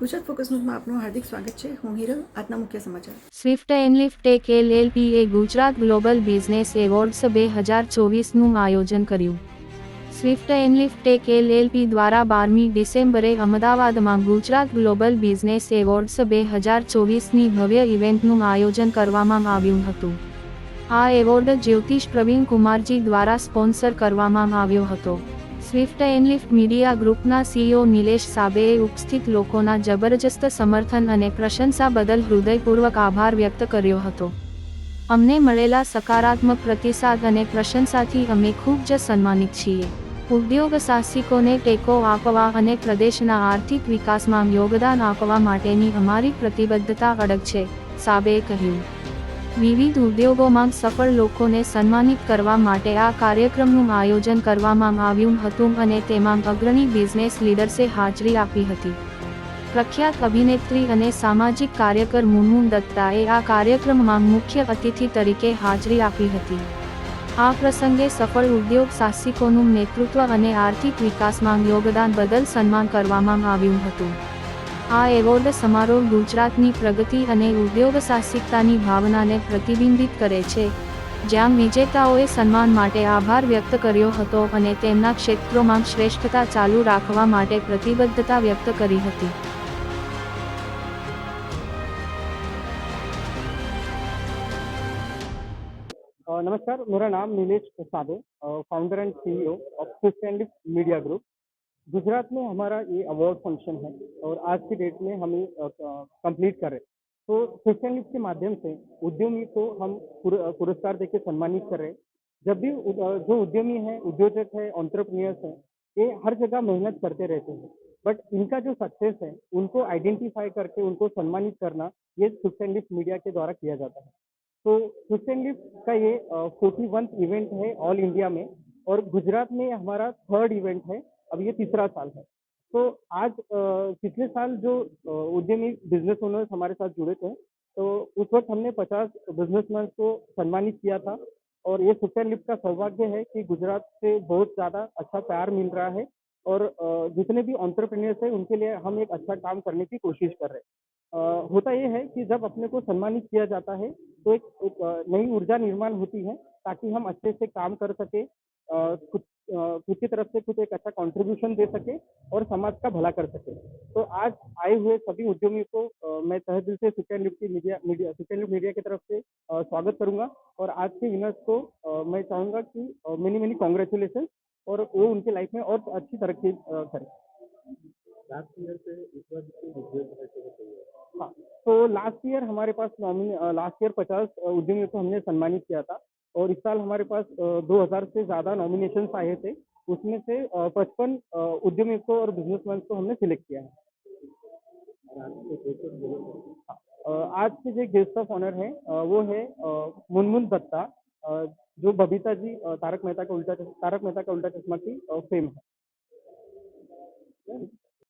Gujarat focus ન્યૂઝમાં આપનું હાર્દિક સ્વાગત છે. હું હિરલ, આજના મુખ્ય સમાચાર. Swift and lift tech LLP A Gujarat global business awards બે હજાર ચોવીસનું આયોજન કર્યું. સ્વિફ્ટ એનલિફ્ટ ટેક એલએલપી દ્વારા બારમી ડિસેમ્બરે અમદાવાદમાં ગુજરાત ગ્લોબલ બિઝનેસ એવોર્ડ્સ બે હજાર ચોવીસની ભવ્ય ઇવેન્ટનું આયોજન કરવામાં આવ્યું હતું. આ એવોર્ડ જ્યોતિષ પ્રવીણ કુમારજી દ્વારા સ્પોન્સર કરવામાં આવ્યો હતો. સ્વિફ્ટ એનલિફ્ટ મીડિયા ગ્રુપના સીઈઓ નિલેશ સાબેએ ઉપસ્થિત લોકોના જબરજસ્ત સમર્થન અને પ્રશંસા બદલ હૃદયપૂર્વક આભાર વ્યક્ત કર્યો હતો. અમને મળેલા સકારાત્મક પ્રતિસાદ અને પ્રશંસાથી અમે ખૂબ જ સન્માનિત છીએ. ઉદ્યોગ સાહસિકોને ટેકો આપવા અને પ્રદેશના આર્થિક વિકાસમાં યોગદાન આપવા માટેની અમારી પ્રતિબદ્ધતા અડગ છે, સાબેએ કહ્યું. વિવિધ ઉદ્યોગોમાં સફળ લોકોને સન્માનિત કરવા માટે આ કાર્યક્રમનું આયોજન કરવામાં આવ્યું હતું અને તેમાં અગ્રણી બિઝનેસ લીડર્સે હાજરી આપી હતી. પ્રખ્યાત અભિનેત્રી અને સામાજિક કાર્યકર મુનમુન દત્તાએ આ કાર્યક્રમમાં મુખ્ય અતિથિ તરીકે હાજરી આપી હતી. આ પ્રસંગે સફળ ઉદ્યોગ સાહસિકોનું નેતૃત્વ અને આર્થિક વિકાસમાં યોગદાન બદલ સન્માન કરવામાં આવ્યું હતું. આ એવોર્ડ સમારોહ ગુજરાતની પ્રગતિ અને ઉદ્યોગ સાહસિકતાની ભાવનાને પ્રતિબિંબિત કરે છે. જ્યાં વિજેતાઓએ સન્માન માટે આભાર વ્યક્ત કર્યો હતો અને તેમના ક્ષેત્રોમાં શ્રેષ્ઠતા ચાલુ રાખવા માટે પ્રતિબદ્ધતા વ્યક્ત કરી હતી. નમસ્કાર. મારા નામ Nilesh Sadhu founder and CEO of media group Gujarat में हमारा ये अवार्ड फ़ंक्शन है और आज की डेट में हम कंप्लीट कर रहे हैं। तो स्विफ्ट एंड के माध्यम से उद्यमी को हम पुर- पुरस्कार देके सम्मानित कर रहे हैं। जब भी जो उद्यमी है, उद्योजक है ऑन्टरप्रनियर्स है, ये हर जगह मेहनत करते रहते हैं। बट इनका जो सक्सेस है, उनको आइडेंटिफाई करके उनको सम्मानित करना ये एंड मीडिया के द्वारा किया जाता है। तो एंड लिफ्ट का ये फोर्टी इवेंट है ऑल इंडिया में और गुजरात में हमारा थर्ड इवेंट है। अब ये तीसरा साल है। तो आज पिछले साल जो उद्यमी बिज़नेस ओनर्स हमारे साथ जुड़े थे तो उस वक्त हमने 50 बिजनेसमैन को सम्मानित किया था और ये एंड लिफ्ट का सौभाग्य है कि गुजरात से बहुत ज़्यादा अच्छा प्यार मिल रहा है और जितने भी ऑन्टरप्रेन्योर्स हैं उनके लिए हम एक अच्छा काम करने की कोशिश कर रहे हैं। होता यह है कि जब अपने को सम्मानित किया जाता है तो एक, एक नई ऊर्जा निर्माण होती है ताकि हम अच्छे से काम कर सके खुद की तरफ़ से कुछ एक अच्छा कंट्रीब्यूशन दे सके और समाज का भला कर सके। तो आज आए हुए सभी उद्यमियों को मैं तहे दिल से सुकैन लिफ्ट की मीडिया मीडिया सुकैन लिफ्ट मीडिया की तरफ़ से स्वागत करूँगा। और आज के विनर्स को मैं चाहूँगा कि मेनी मेनी कॉन्ग्रेचुलेसन और वो उनकी लाइफ में और अच्छी तरक्की करें। हाँ तो लास्ट ईयर हमारे पास नॉमिनी लास्ट ईयर पचास उद्यमियों को हमने सम्मानित किया था। और इस साल हमारे पास दो हज़ार से ज़्यादा नॉमिनेशन आए थे। उसमें से पचपन उद्यमियों को और बिजनेसमैन को हमने सिलेक्ट किया हाँ, आज के जो गेस्ट ऑफ़ ऑनर है वो है मुनमुन दत्ता जो बबीता जी तारक मेहता का उल्टा तारक मेहता का उल्टा चश्मा की फेम है।